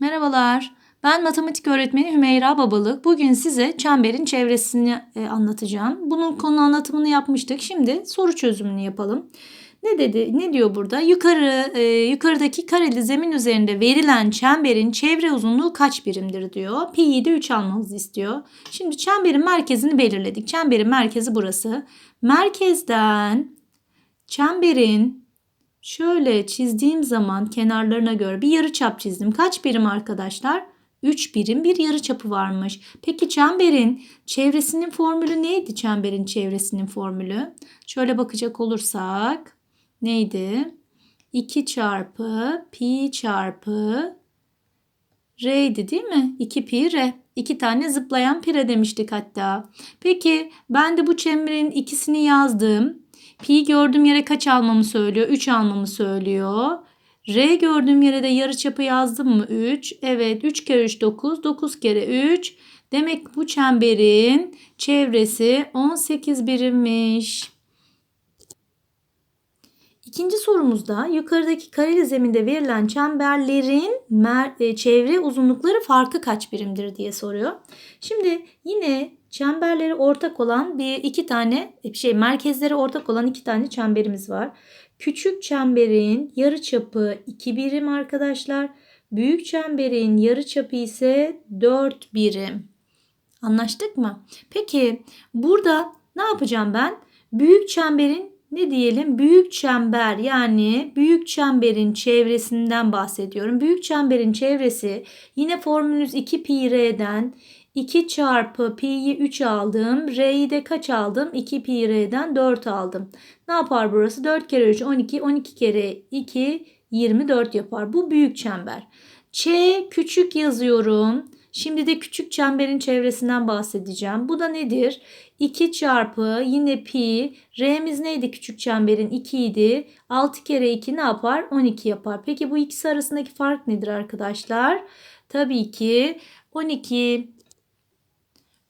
Merhabalar. Ben matematik öğretmeni Hümeyra Babalık. Bugün size çemberin çevresini e, anlatacağım. Bunun konu anlatımını yapmıştık. Şimdi soru çözümünü yapalım. Ne dedi? Ne diyor burada? Yukarı e, yukarıdaki kareli zemin üzerinde verilen çemberin çevre uzunluğu kaç birimdir diyor. Pi'yi de 3 almamızı istiyor. Şimdi çemberin merkezini belirledik. Çemberin merkezi burası. Merkezden çemberin Şöyle çizdiğim zaman kenarlarına göre bir yarı çap çizdim. Kaç birim arkadaşlar? 3 birim bir yarı çapı varmış. Peki çemberin çevresinin formülü neydi çemberin çevresinin formülü? Şöyle bakacak olursak neydi? 2 çarpı pi çarpı r'ydi değil mi? 2 pi r. İki tane zıplayan pire demiştik hatta. Peki ben de bu çemberin ikisini yazdım. Pi gördüğüm yere kaç almamı söylüyor? 3 almamı söylüyor. R gördüğüm yere de yarıçapı yazdım mı? 3. Evet 3 kere 3 9. 9 kere 3. Demek bu çemberin çevresi 18 birimmiş. İkinci sorumuzda yukarıdaki kareli zeminde verilen çemberlerin e, çevre uzunlukları farkı kaç birimdir diye soruyor. Şimdi yine çemberleri ortak olan bir iki tane şey merkezleri ortak olan iki tane çemberimiz var. Küçük çemberin yarı çapı 2 birim arkadaşlar. Büyük çemberin yarı çapı ise 4 birim. Anlaştık mı? Peki burada ne yapacağım ben? Büyük çemberin ne diyelim? Büyük çember yani büyük çemberin çevresinden bahsediyorum. Büyük çemberin çevresi yine formülünüz 2 pi r'den 2 çarpı pi'yi 3 aldım. R'yi de kaç aldım? 2 pi r'den 4 aldım. Ne yapar burası? 4 kere 3 12. 12 kere 2 24 yapar. Bu büyük çember. Ç küçük yazıyorum. Şimdi de küçük çemberin çevresinden bahsedeceğim. Bu da nedir? 2 çarpı yine pi. R'miz neydi küçük çemberin? 2 idi. 6 kere 2 ne yapar? 12 yapar. Peki bu ikisi arasındaki fark nedir arkadaşlar? Tabii ki 12.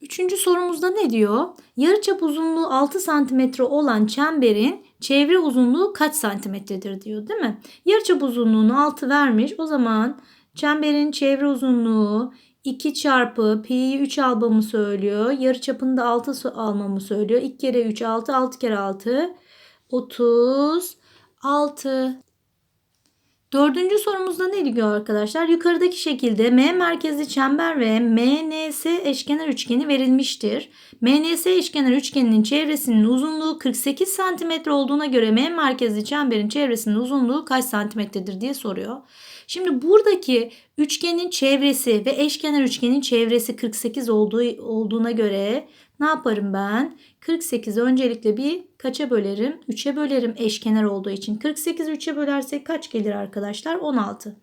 Üçüncü sorumuzda ne diyor? Yarıçap uzunluğu 6 cm olan çemberin çevre uzunluğu kaç santimetredir diyor değil mi? Yarıçap uzunluğunu 6 vermiş. O zaman çemberin çevre uzunluğu 2 çarpı pi'yi 3 almamı söylüyor. Yarıçapını da 6 almamı söylüyor. 2 kere 3 6 6 kere 6 36. Dördüncü sorumuzda ne diyor arkadaşlar? Yukarıdaki şekilde M merkezli çember ve MNS eşkenar üçgeni verilmiştir. MNS eşkenar üçgeninin çevresinin uzunluğu 48 cm olduğuna göre M merkezli çemberin çevresinin uzunluğu kaç santimetredir diye soruyor. Şimdi buradaki üçgenin çevresi ve eşkenar üçgenin çevresi 48 olduğu, olduğuna göre ne yaparım ben? 48 öncelikle bir kaça bölerim? 3'e bölerim eşkenar olduğu için. 48 3'e bölersek kaç gelir arkadaşlar? 16.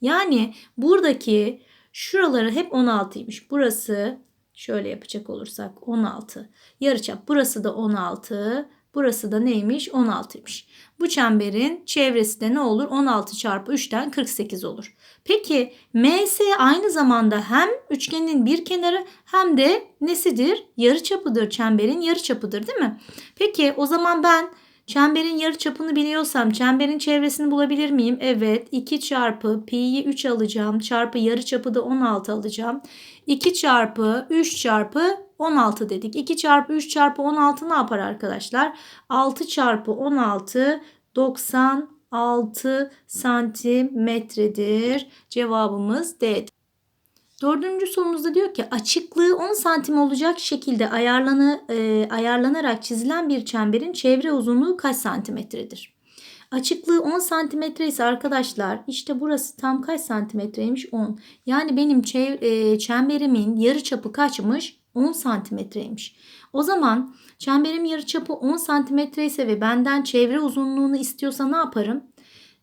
Yani buradaki şuraları hep 16'ymış. Burası şöyle yapacak olursak 16. Yarıçap burası da 16. Burası da neymiş? 16'ymış. Bu çemberin çevresi de ne olur? 16 çarpı 3'ten 48 olur. Peki MS aynı zamanda hem üçgenin bir kenarı hem de nesidir? Yarıçapıdır. Çemberin yarıçapıdır değil mi? Peki o zaman ben çemberin yarıçapını biliyorsam çemberin çevresini bulabilir miyim? Evet. 2 çarpı pi'yi 3 alacağım. Çarpı yarıçapı da 16 alacağım. 2 çarpı 3 çarpı 16 dedik. 2 çarpı 3 çarpı 16 ne yapar arkadaşlar? 6 çarpı 16 96 santimetredir. Cevabımız D. Dördüncü sorumuzda diyor ki açıklığı 10 santim olacak şekilde ayarlanı, e, ayarlanarak çizilen bir çemberin çevre uzunluğu kaç santimetredir? Açıklığı 10 santimetre ise arkadaşlar işte burası tam kaç santimetreymiş 10. Yani benim e, çemberimin yarı çapı kaçmış? 10 santimetreymiş. O zaman çemberim yarıçapı 10 santimetre ise ve benden çevre uzunluğunu istiyorsa ne yaparım?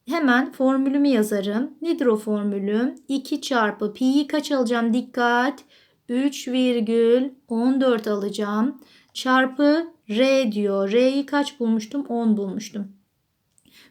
Hemen formülümü yazarım. Nedir o formülüm? 2 çarpı pi'yi kaç alacağım? Dikkat. 3,14 alacağım. Çarpı r diyor. R'yi kaç bulmuştum? 10 bulmuştum.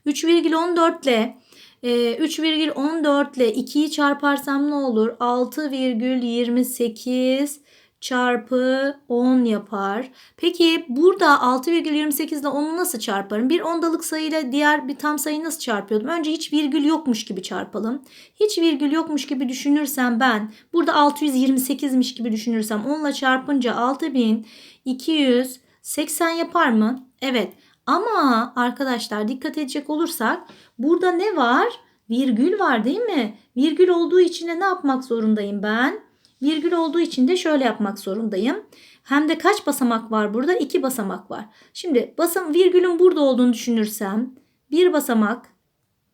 3,14 ile 3,14 ile 2'yi çarparsam ne olur? 6,28 çarpı 10 yapar. Peki burada 6,28 ile 10'u nasıl çarparım? Bir ondalık sayıyla diğer bir tam sayıyı nasıl çarpıyordum? Önce hiç virgül yokmuş gibi çarpalım. Hiç virgül yokmuş gibi düşünürsem ben burada 628'miş gibi düşünürsem 10 ile çarpınca 6280 yapar mı? Evet. Ama arkadaşlar dikkat edecek olursak burada ne var? Virgül var değil mi? Virgül olduğu için ne yapmak zorundayım ben? Virgül olduğu için de şöyle yapmak zorundayım. Hem de kaç basamak var burada? İki basamak var. Şimdi basam virgülün burada olduğunu düşünürsem bir basamak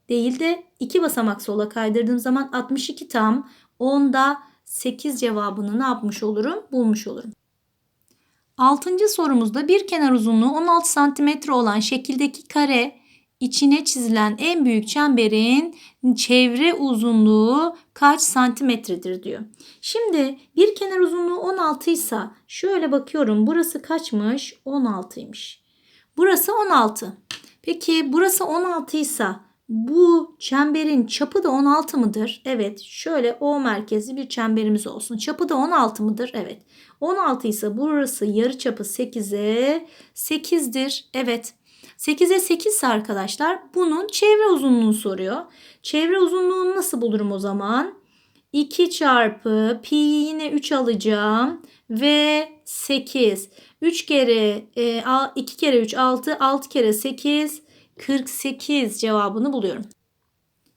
değil de iki basamak sola kaydırdığım zaman 62 tam 10'da 8 cevabını ne yapmış olurum? Bulmuş olurum. Altıncı sorumuzda bir kenar uzunluğu 16 cm olan şekildeki kare içine çizilen en büyük çemberin çevre uzunluğu kaç santimetredir diyor. Şimdi bir kenar uzunluğu 16 ise şöyle bakıyorum burası kaçmış? 16'ymış. Burası 16. Peki burası 16 ise bu çemberin çapı da 16 mıdır? Evet. Şöyle O merkezli bir çemberimiz olsun. Çapı da 16 mıdır? Evet. 16 ise burası yarı çapı 8'e 8'dir. Evet. 8'e 8 ise arkadaşlar bunun çevre uzunluğunu soruyor. Çevre uzunluğunu nasıl bulurum o zaman? 2 çarpı pi yine 3 alacağım ve 8. 3 kere 2 kere 3 6 6 kere 8 48 cevabını buluyorum.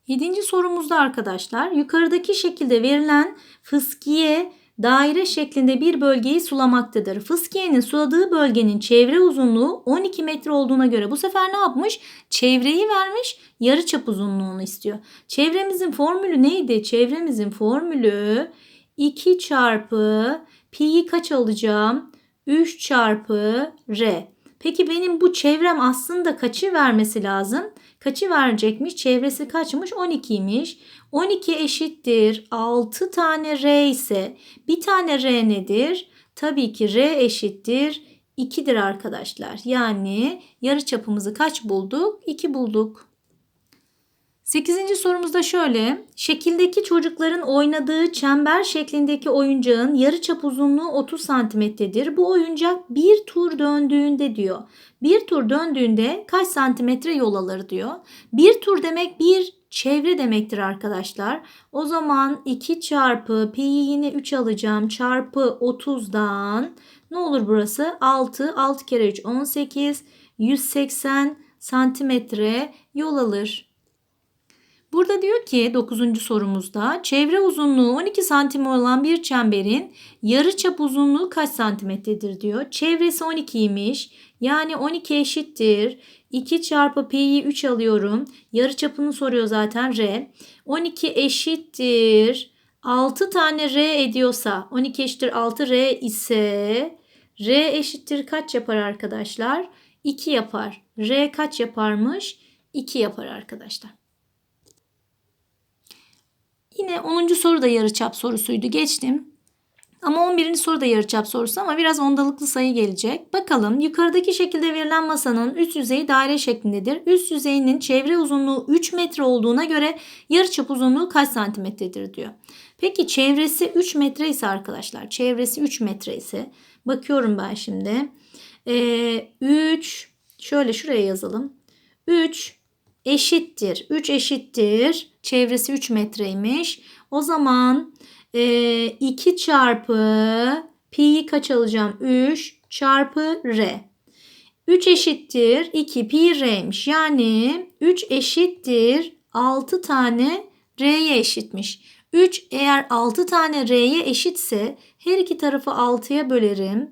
Yedinci sorumuzda arkadaşlar yukarıdaki şekilde verilen fıskiye daire şeklinde bir bölgeyi sulamaktadır. Fıskiyenin suladığı bölgenin çevre uzunluğu 12 metre olduğuna göre bu sefer ne yapmış? Çevreyi vermiş yarıçap uzunluğunu istiyor. Çevremizin formülü neydi? Çevremizin formülü 2 çarpı pi'yi kaç alacağım? 3 çarpı r. Peki benim bu çevrem aslında kaçı vermesi lazım? Kaçı verecekmiş? Çevresi kaçmış? 12'ymiş. 12 eşittir 6 tane r ise bir tane r nedir? Tabii ki r eşittir 2'dir arkadaşlar. Yani yarı çapımızı kaç bulduk? 2 bulduk. 8. sorumuzda şöyle. Şekildeki çocukların oynadığı çember şeklindeki oyuncağın yarıçap uzunluğu 30 santimetredir. Bu oyuncak bir tur döndüğünde diyor. Bir tur döndüğünde kaç santimetre yol alır diyor. Bir tur demek bir çevre demektir arkadaşlar. O zaman 2 çarpı pi'yi yine 3 alacağım. Çarpı 30'dan ne olur burası? 6. 6 kere 3 18. 180 santimetre yol alır. Burada diyor ki 9. sorumuzda çevre uzunluğu 12 santim olan bir çemberin yarı çap uzunluğu kaç santimetredir diyor. Çevresi 12'ymiş. Yani 12 eşittir. 2 çarpı pi'yi 3 alıyorum. Yarı çapını soruyor zaten r. 12 eşittir. 6 tane r ediyorsa 12 eşittir 6 r ise r eşittir kaç yapar arkadaşlar? 2 yapar. r kaç yaparmış? 2 yapar arkadaşlar. Yine 10. soru da yarıçap sorusuydu. Geçtim. Ama 11. soru da yarıçap sorusu ama biraz ondalıklı sayı gelecek. Bakalım yukarıdaki şekilde verilen masanın üst yüzeyi daire şeklindedir. Üst yüzeyinin çevre uzunluğu 3 metre olduğuna göre yarıçap uzunluğu kaç santimetredir diyor. Peki çevresi 3 metre ise arkadaşlar çevresi 3 metre ise bakıyorum ben şimdi. Ee, 3 şöyle şuraya yazalım. 3 eşittir. 3 eşittir. Çevresi 3 metreymiş. O zaman e, 2 çarpı pi'yi kaç alacağım? 3 çarpı r. 3 eşittir 2 pi r'ymiş. Yani 3 eşittir 6 tane r'ye eşitmiş. 3 eğer 6 tane r'ye eşitse her iki tarafı 6'ya bölerim.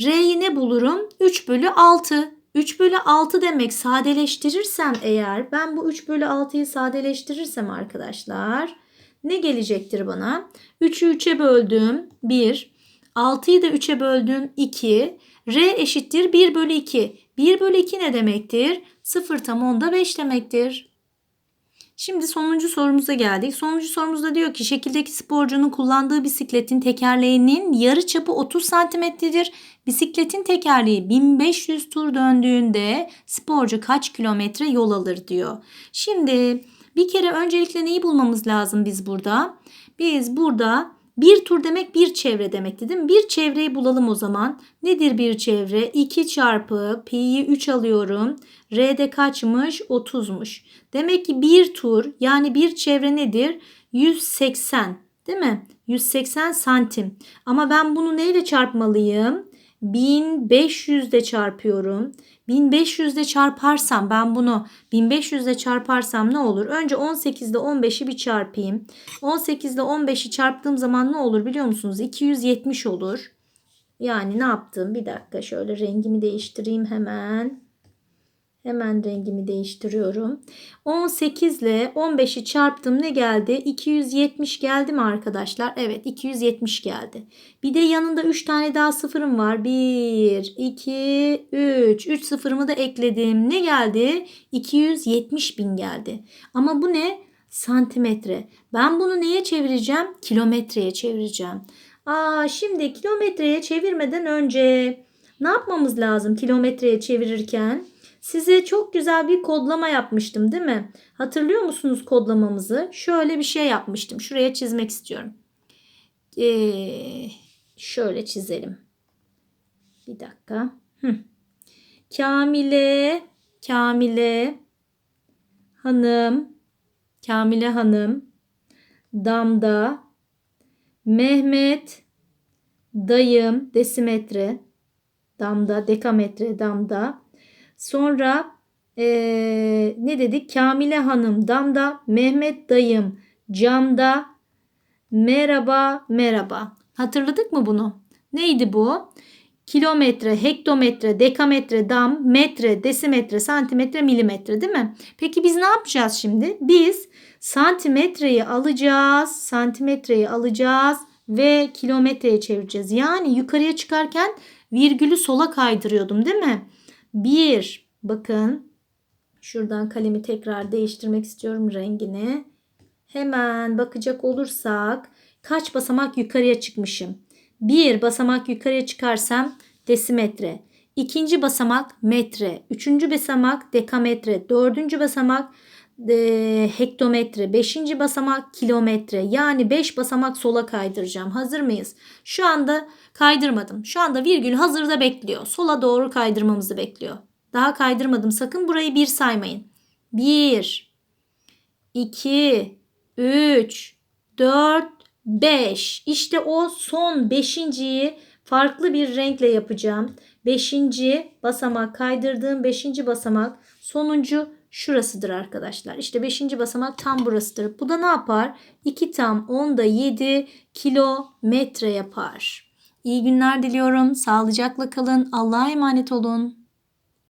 R'yi ne bulurum? 3 bölü 6. 3 bölü 6 demek sadeleştirirsem eğer ben bu 3 bölü 6'yı sadeleştirirsem arkadaşlar ne gelecektir bana? 3'ü 3'e böldüm 1. 6'yı da 3'e böldüm 2. R eşittir 1 bölü 2. 1 bölü 2 ne demektir? 0 tam onda 5 demektir. Şimdi sonuncu sorumuza geldik. Sonuncu sorumuzda diyor ki şekildeki sporcunun kullandığı bisikletin tekerleğinin yarı çapı 30 santimetredir. Bisikletin tekerleği 1500 tur döndüğünde sporcu kaç kilometre yol alır diyor. Şimdi bir kere öncelikle neyi bulmamız lazım biz burada? Biz burada Bir tur demek bir çevre demekti değil mi? Bir çevreyi bulalım o zaman. Nedir bir çevre? 2 çarpı pi'yi 3 alıyorum. R'de kaçmış? 30'muş. Demek ki bir tur yani bir çevre nedir? 180 değil mi? 180 santim. Ama ben bunu neyle çarpmalıyım? 1500 ile çarpıyorum. 1500 ile çarparsam ben bunu 1500 ile çarparsam ne olur? Önce 18 ile 15'i bir çarpayım. 18 ile 15'i çarptığım zaman ne olur biliyor musunuz? 270 olur. Yani ne yaptım? Bir dakika şöyle rengimi değiştireyim hemen. Hemen rengimi değiştiriyorum. 18 ile 15'i çarptım ne geldi? 270 geldi mi arkadaşlar? Evet 270 geldi. Bir de yanında 3 tane daha sıfırım var. 1, 2, 3. 3 sıfırımı da ekledim. Ne geldi? 270 bin geldi. Ama bu ne? Santimetre. Ben bunu neye çevireceğim? Kilometreye çevireceğim. Aa, şimdi kilometreye çevirmeden önce ne yapmamız lazım kilometreye çevirirken? Size çok güzel bir kodlama yapmıştım değil mi? Hatırlıyor musunuz kodlamamızı? Şöyle bir şey yapmıştım. Şuraya çizmek istiyorum. Ee, şöyle çizelim. Bir dakika. Hı. Kamile, Kamile Hanım, Kamile Hanım, Damda, Mehmet, Dayım, desimetre, damda, dekametre, damda. Sonra ee, ne dedik? Kamile Hanım damda, Mehmet dayım camda. Merhaba, merhaba. Hatırladık mı bunu? Neydi bu? Kilometre, hektometre, dekametre, dam, metre, desimetre, santimetre, milimetre değil mi? Peki biz ne yapacağız şimdi? Biz santimetreyi alacağız, santimetreyi alacağız ve kilometreye çevireceğiz. Yani yukarıya çıkarken virgülü sola kaydırıyordum değil mi? 1 bakın şuradan kalemi tekrar değiştirmek istiyorum rengini. Hemen bakacak olursak kaç basamak yukarıya çıkmışım? Bir basamak yukarıya çıkarsam desimetre. İkinci basamak metre. Üçüncü basamak dekametre. Dördüncü basamak e, hektometre. Beşinci basamak kilometre. Yani beş basamak sola kaydıracağım. Hazır mıyız? Şu anda kaydırmadım. Şu anda virgül hazırda bekliyor. Sola doğru kaydırmamızı bekliyor. Daha kaydırmadım. Sakın burayı bir saymayın. Bir, iki, üç, dört, beş. İşte o son beşinciyi farklı bir renkle yapacağım. Beşinci basamak kaydırdığım beşinci basamak sonuncu şurasıdır arkadaşlar. İşte 5. basamak tam burasıdır. Bu da ne yapar? 2 tam 10'da 7 kilometre yapar. İyi günler diliyorum. Sağlıcakla kalın. Allah'a emanet olun.